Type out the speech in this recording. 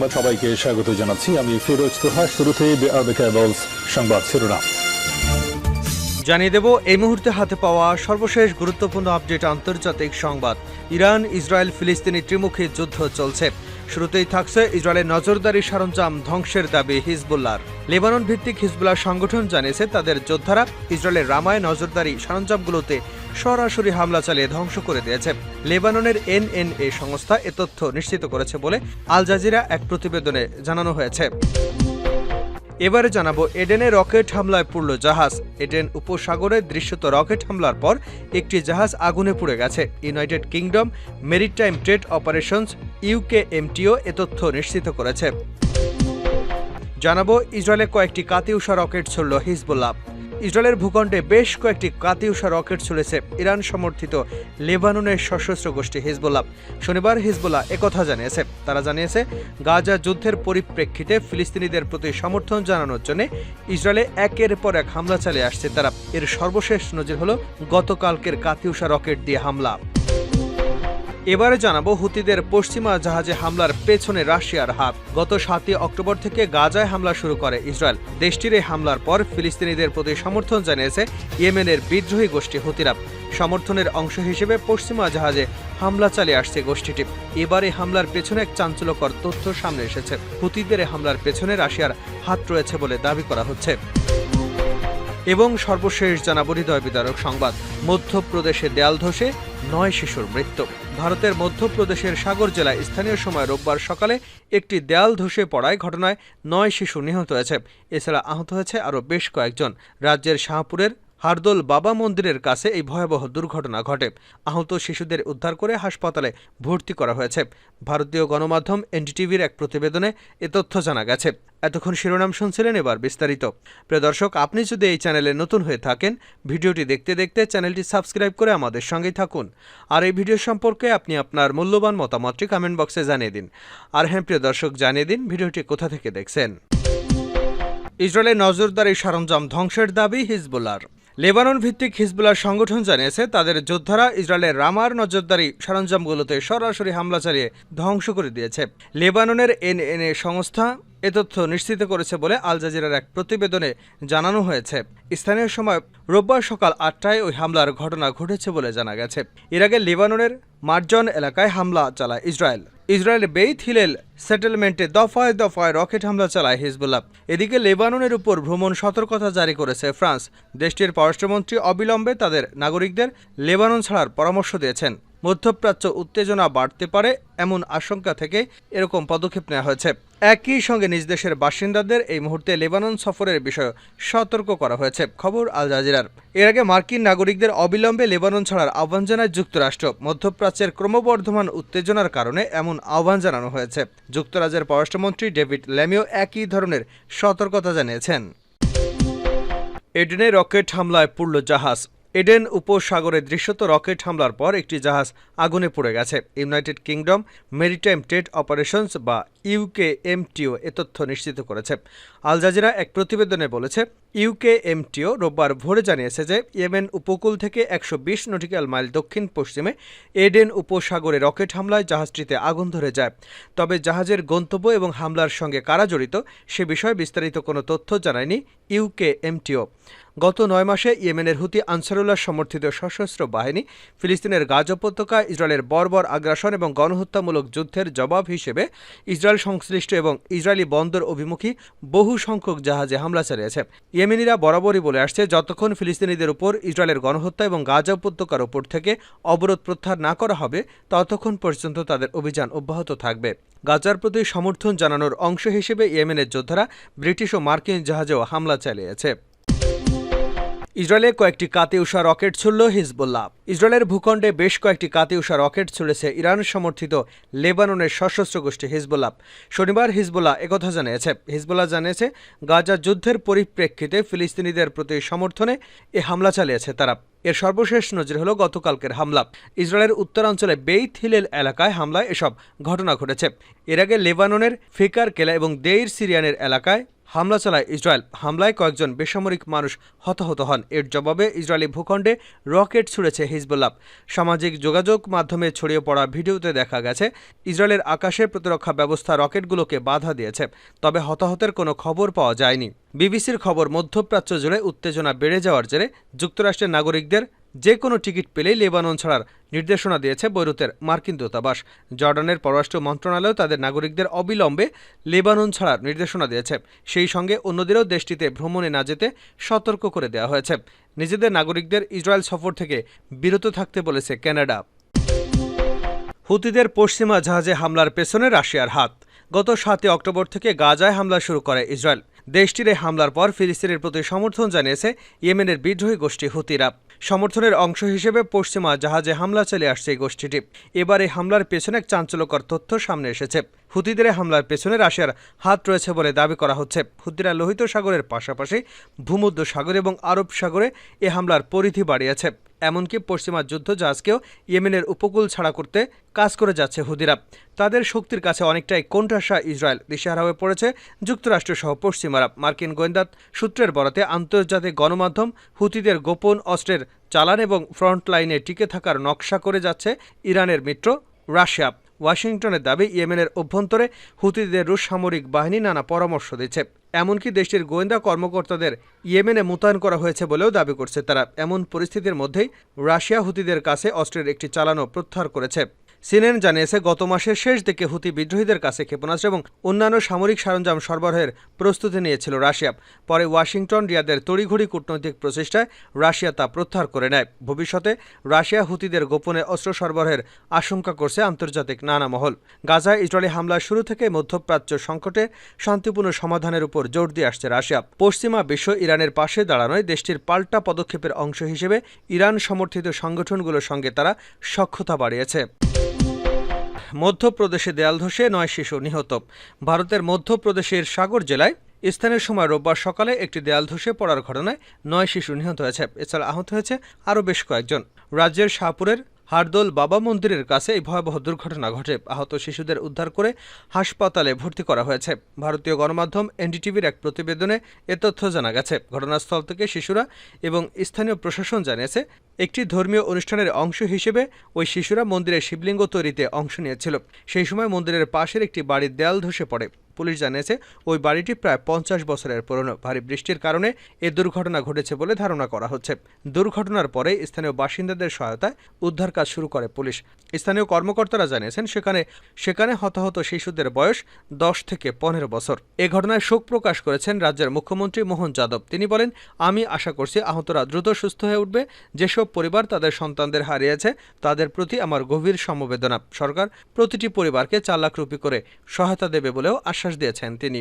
সংবাদ সবাইকে স্বাগত জানাচ্ছি। আমি ফিরোজ তোহা, শুরুতে সংবাদ শিরোনাম। জানিয়ে দেব, এই মুহূর্তে হাতে পাওয়া সর্বশেষ গুরুত্বপূর্ণ আপডেট আন্তর্জাতিক সংবাদ। ইরান, ইসরায়েল, ফিলিস্তিনি ত্রিমুখী যুদ্ধ চলছে। শুরুতেই থাকছে ইসরায়েলের নজরদারি সরঞ্জাম ধ্বংসের দাবি হিজবুল্লার লেবানন ভিত্তিক হিজবুল্লাহ সংগঠন জানিয়েছে, তাদের যোদ্ধারা ইসরায়েলের রামায় নজরদারি সরঞ্জামগুলোতে সরাসরি হামলা চালিয়ে ধ্বংস করে দিয়েছে। লেবাননের এনএনএ সংস্থা এ তথ্য নিশ্চিত করেছে বলে আল জাজিরা এক প্রতিবেদনে জানানো হয়েছে। এবারে জানাব এডেনে রকেট হামলায় পড়ল জাহাজ। এডেন উপসাগরে দৃশ্যত রকেট হামলার পর একটি জাহাজ আগুনে পুড়ে গেছে। United Kingdom maritime trade operations UK MTO এ তথ্য নিশ্চিত করেছে। জানাব ইসরায়েলে কয়েকটি কাতিউষা রকেট ছড়ল হিজবুল্লাহ। ইসরায়েলের ভূখণ্ডে বেশ কয়েকটি কাতিউষা রকেট ছুড়েছে। ইরান সমর্থিত লেবাননের সশস্ত্র গোষ্ঠী হিজবুল্লাহ। শনিবার হিজবুল্লাহ একথা জানিয়েছে। তারা জানিয়েছে, গাজা যুদ্ধের পরিপ্রেক্ষিতে ফিলিস্তিনিদের প্রতি সমর্থন জানানোর জন্য ইসরায়েলে একের পর এক হামলা চালিয়ে আসছে তারা। এর সর্বশেষ নজির হল গতকালকের কাতিউষা রকেট দিয়ে হামলা। এবারে জানাব হুতিদের পশ্চিমা জাহাজে হামলার পেছনে রাশিয়ার হাত। গত সাতই অক্টোবর থেকে গাজায় হামলা শুরু করে ইসরায়েল। দেশটির এই হামলার পর ফিলিস্তিনিদের প্রতি সমর্থন জানিয়েছে ইয়েমেনের বিদ্রোহী গোষ্ঠী হুতিরা। সমর্থনের অংশ হিসেবে পশ্চিমা জাহাজে হামলা চালিয়ে আসছে গোষ্ঠীটি। এবারে হামলার পেছনে এক চাঞ্চল্যকর তথ্য সামনে এসেছে। হুতিদের হামলার পেছনে রাশিয়ার হাত রয়েছে বলে দাবি করা হচ্ছে। এবং সর্বশেষ জানাব হৃদয় বিদারক সংবাদ। মধ্যপ্রদেশে দেয়াল ধসে, নয় শিশুর মৃত্যু। ভারতের মধ্যপ্রদেশের সাগর জেলায় স্থানীয় সময় রোববার সকালে একটি দেয়াল ধসে পড়ায় ঘটনায় নয় শিশু নিহত হয়েছে। এছাড়া আহত হয়েছে আরও বেশ কয়েকজন। রাজ্যের শাহপুরের হারদোল বাবা মন্দিরের কাছে এই ভয়াবহ দুর্ঘটনা ঘটে। আহত শিশুদের উদ্ধার করে হাসপাতালে ভর্তি করা হয়েছে। ভারতীয় গণমাধ্যম এনডিটিভির এক প্রতিবেদনে এ তথ্য জানা গেছে। এতক্ষণ শিরোনাম শুনছিলেন এবার বিস্তারিত। প্রিয় দর্শক, আপনি যদি এই চ্যানেলে নতুন হয়ে থাকেন, ভিডিওটি দেখতে দেখতে চ্যানেলটি সাবস্ক্রাইব করে আমাদের সঙ্গেই থাকুন। আর এই ভিডিও সম্পর্কে আপনি আপনার মূল্যবান মতামতটি কমেন্ট বক্সে জানিয়ে দিন। আর হ্যাঁ প্রিয় দর্শক, জানিয়ে দিন ভিডিওটি কোথা থেকে দেখছেন। ইসরায়েলের নজরদারি সরঞ্জাম ধ্বংসের দাবি হিজবুল্লার লেবানন ভিত্তিক হিজবুল্লাহ সংগঠন জানিয়েছে, তাদের যোদ্ধারা ইসরায়েলের রামার নজরদারি সরঞ্জামগুলোতে সরাসরি হামলা চালিয়ে ধ্বংস করে দিয়েছে। লেবাননের এনএনএ সংস্থা এ তথ্য নিশ্চিত করেছে বলে আল জাজিরার এক প্রতিবেদনে জানানো হয়েছে। স্থানীয় সময় রোববার সকাল আটটায় ওই হামলার ঘটনা ঘটেছে বলে জানা গেছে। এর আগে লেবাননের মার্জন এলাকায় হামলা চালায় ইসরায়েল। ইসরায়েল বেইথ হিলেল সেটেলমেন্টে দফায় দফায় রকেট হামলা চালায় হিজবুল্লাহ। এদিকে লেবাননের উপর ভ্রমণ সতর্কতা জারি করেছে ফ্রান্স। দেশটির পররাষ্ট্রমন্ত্রী অবিলম্বে তাদের নাগরিকদের লেবানন ছাড়ার পরামর্শ দিয়েছেন। মধ্যপ্রাচ্য উত্তেজনা বাড়তে পারে এমন আশঙ্কা থেকে এরকম পদক্ষেপ নেওয়া হয়েছে। একই সঙ্গে নিজ দেশের বাসিন্দাদের এই মুহূর্তে লেবানন সফরের বিষয়ে সতর্ক করা হয়েছে। খবর আল জাজিরার। এর আগে মার্কিন নাগরিকদের অবিলম্বে লেবানন ছাড়ার আহ্বান জানায় যুক্তরাষ্ট্র। মধ্যপ্রাচ্যের ক্রমবর্ধমান উত্তেজনার কারণে এমন আহ্বান জানানো হয়েছে। যুক্তরাজ্যের পররাষ্ট্রমন্ত্রী ডেভিড ল্যামিও একই ধরনের সতর্কতা জানিয়েছেন। এডেনে রকেট হামলায় পুড়ল জাহাজ। এডেন উপসাগরে দৃশ্যত রকেট হামলার পর একটি জাহাজ আগুনে পড়ে গেছে। United Kingdom maritime trade operations বা ইউকে এমটিও এ তথ্য নিশ্চিত করেছে। আল জাজিরা এক প্রতিবেদনে বলেছে ইউকে এমটিও রোববার ভোরে জানিয়েছে যে ইয়েমেন উপকূল থেকে একশো বিশ নটিক্যাল মাইল দক্ষিণ পশ্চিমে এডেন উপসাগরে রকেট হামলায় জাহাজটিতে আগুন ধরে যায়। তবে জাহাজের গন্তব্য এবং হামলার সঙ্গে কারা জড়িত সে বিষয়ে বিস্তারিত কোনো তথ্য জানায়নি ইউকে এমটিও গত নয় মাসে ইয়েমেনের হুতি আনসারুল্লাহ সমর্থিত সশস্ত্র বাহিনী ফিলিস্তিনের গাজ উপত্যকা ইসরায়েলের বর্বর আগ্রাসন এবং গণহত্যামূলক যুদ্ধের জবাব হিসেবে ইসরায়েল সংশ্লিষ্ট এবং ইসরায়েলি বন্দর অভিমুখী বহু সংখ্যক জাহাজে হামলা চালিয়েছে। ইয়েমেনিরা বরাবরই বলে আসছে, যতক্ষণ ফিলিস্তিনিদের উপর ইসরায়েলের গণহত্যা এবং গাজা উপত্যকার উপর থেকে অবরোধ প্রত্যাহার না করা হবে, ততক্ষণ পর্যন্ত তাদের অভিযান অব্যাহত থাকবে। গাজার প্রতি সমর্থন জানানোর অংশ হিসেবে ইয়েমেনের যোদ্ধারা ব্রিটিশ ও মার্কিন জাহাজেও হামলা চালিয়েছে। ইসরায়েলে কয়েকটি কাতিউষা রকেট ছুড়ল হিজবুল্লাহ। ইসরায়েলের ভূখণ্ডে বেশ কয়েকটি কাতিউষা রকেট ছুড়েছে ইরান সমর্থিত লেবাননের সশস্ত্র গোষ্ঠী হিজবুল্লাহ। শনিবার হিজবুল্লাহ একথা জানিয়েছে। হিজবুল্লাহ জানিয়েছে, গাজা যুদ্ধের পরিপ্রেক্ষিতে ফিলিস্তিনিদের প্রতি সমর্থনে এ হামলা চালিয়েছে তারা। এর সর্বশেষ নজির হল গতকালকের হামলা। ইসরায়েলের উত্তরাঞ্চলে বেইথ হিলেল এলাকায় হামলায় এসব ঘটনা ঘটেছে। এর আগে লেবাননের ফিকার কেলা এবং দেইর সিরিয়ানের এলাকায় হামলা চালায় ইসরায়েল। হামলায় কয়েকজন বেসামরিক মানুষ হতাহত হন। এর জবাবে ইসরায়েলি ভূখণ্ডে রকেট ছুড়েছে হিজবুল্লাহ। সামাজিক যোগাযোগ মাধ্যমে ছড়িয়ে পড়া ভিডিওতে দেখা গেছে, ইসরায়েলের আকাশে প্রতিরক্ষা ব্যবস্থা রকেটগুলোকে বাধা দিয়েছে, তবে হতাহতের কোনো খবর পাওয়া যায়নি। বিবিসির খবর মধ্যপ্রাচ্য জুড়ে উত্তেজনা বেড়ে যাওয়ার জেরে যুক্তরাষ্ট্রের নাগরিকদের যে কোনো টিকিট পেলেই লেবানন ছাড়ার নির্দেশনা দিয়েছে বৈরুতের মার্কিন দূতাবাস। জর্ডানের পররাষ্ট্র মন্ত্রণালয় তাদের নাগরিকদের অবিলম্বে লেবানন ছাড়ার নির্দেশনা দিয়েছে। সেই সঙ্গে অন্যদেরও দেশটিতে ভ্রমণে না যেতে সতর্ক করে দেওয়া হয়েছে। নিজেদের নাগরিকদের ইসরায়েল সফর থেকে বিরত থাকতে বলেছে কানাডা হুতিদের পশ্চিমা জাহাজে হামলার পেছনে রাশিয়ার হাত। গত সাতই অক্টোবর থেকে গাজায় হামলা শুরু করে ইসরায়েল। দেশটির এই হামলার পর ফিলিস্তিনের প্রতি সমর্থন জানিয়েছে ইয়েমেনের বিদ্রোহী গোষ্ঠী হুতিরা। সমর্থনের অংশ হিসেবে পশ্চিমা জাহাজে হামলা চালিয়ে আসছে এই গোষ্ঠীটি। এবার এই হামলার পেছনে এক চাঞ্চল্যকর তথ্য সামনে এসেছে। হুতিদের হামলার পেছনে রাশিয়ার হাত রয়েছে বলে দাবি করা হচ্ছে। হুতিরা লোহিত সাগরের পাশাপাশি ভূমধ্য সাগর এবং আরব সাগরে এ হামলার পরিধি বাড়িয়েছে। এমনকি পশ্চিমা যুদ্ধ জাহাজকেও ইয়েমেনের উপকূল ছাড়া করতে কাজ করে যাচ্ছে হুদিরা তাদের শক্তির কাছে অনেকটাই কোণঠাসা ইসরায়েল। দিশেহারা হয়ে পড়েছে যুক্তরাষ্ট্র সহ পশ্চিমারা। মার্কিন গোয়েন্দা সূত্রের বরাতে আন্তর্জাতিক গণমাধ্যম হুতিদের গোপন অস্ত্রের চালান এবং ফ্রন্ট লাইনে টিকে থাকার নকশা করে যাচ্ছে ইরানের মিত্র রাশিয়া। ওয়াশিংটনের দাবি, ইয়েমেনের অভ্যন্তরে হুতিদের রুশ সামরিক বাহিনী নানা পরামর্শ দিচ্ছে। এমনকি দেশটির গোয়েন্দা কর্মকর্তাদের ইয়েমেনে মোতায়েন করা হয়েছে বলেও দাবি করছে তারা। এমন পরিস্থিতির মধ্যেই রাশিয়া হুতিদের কাছে অস্ত্রের একটি চালানো প্রত্যাহার করেছে। সিনেন জানিয়েছে, গত মাসের শেষ দিকে হুতি বিদ্রোহীদের কাছে ক্ষেপণাস্ত্র এবং অন্যান্য সামরিক সরঞ্জাম সরবরাহের প্রস্তুতি নিয়েছিল রাশিয়া। পরে ওয়াশিংটন, রিয়াদের তড়িঘড়ি কূটনৈতিক প্রচেষ্টায় রাশিয়া তা প্রত্যাহার করে নেয়। ভবিষ্যতে রাশিয়া হুতিদের গোপনে অস্ত্র সরবরাহের আশঙ্কা করছে আন্তর্জাতিক নানা মহল। গাজায় ইসরায়েলি হামলার শুরু থেকে মধ্যপ্রাচ্য সংকটে শান্তিপূর্ণ সমাধানের উপর জোর দিয়ে আসছে রাশিয়া। পশ্চিমা বিশ্ব ইরানের পাশে দাঁড়ানোয় দেশটির পাল্টা পদক্ষেপের অংশ হিসেবে ইরান সমর্থিত সংগঠনগুলোর সঙ্গে তারা সক্ষতা বাড়িয়েছে। মধ্যপ্রদেশে দেয়াল ধসে নয় শিশু নিহত। ভারতের মধ্যপ্রদেশের সাগর জেলায় স্থানীয় সময় রোববার সকালে একটি দেয়াল ধসে পড়ার ঘটনায় নয় শিশু নিহত হয়েছে। এছাড়া আহত হয়েছে আরও বেশ কয়েকজন। রাজ্যের শাহপুরের হারদোল বাবা মন্দিরের কাছে এই ভয়াবহ দুর্ঘটনা ঘটে। আহত শিশুদের উদ্ধার করে হাসপাতালে ভর্তি করা হয়েছে। ভারতীয় গণমাধ্যম এনডিটিভির এক প্রতিবেদনে এ তথ্য জানা গেছে। ঘটনাস্থল থেকে শিশুরা এবং স্থানীয় প্রশাসন জানিয়েছে, একটি ধর্মীয় অনুষ্ঠানের অংশ হিসেবে ওই শিশুরা মন্দিরের শিবলিঙ্গ তৈরিতে অংশ নিয়েছিল। সেই সময় মন্দিরের পাশের একটি বাড়ির দেয়াল ধসে পড়ে। পুলিশ জানিয়েছে, ওই বাড়িটি প্রায় পঞ্চাশ বছরের পুরনো। ভারী বৃষ্টির কারণে এ দুর্ঘটনা ঘটেছে বলে ধারণা করা হচ্ছে। দুর্ঘটনার পরে স্থানীয় বাসিন্দাদের সহায়তায় উদ্ধার কাজ শুরু করে পুলিশ। স্থানীয় কর্মকর্তারা জানিয়েছেন, সেখানে সেখানে হতাহত শিশুদের বয়স দশ থেকে পনেরো বছর। এ ঘটনায় শোক প্রকাশ করেছেন রাজ্যের মুখ্যমন্ত্রী মোহন যাদব। তিনি বলেন, আমি আশা করছি আহতরা দ্রুত সুস্থ হয়ে উঠবে। যেসব পরিবার তাদের সন্তানদের হারিয়েছে, তাদের প্রতি আমার গভীর সমবেদনা। সরকার প্রতিটি পরিবারকে চার লাখ রুপি করে সহায়তা দেবে বলেও আশ্বাস দিয়েছেন তিনি।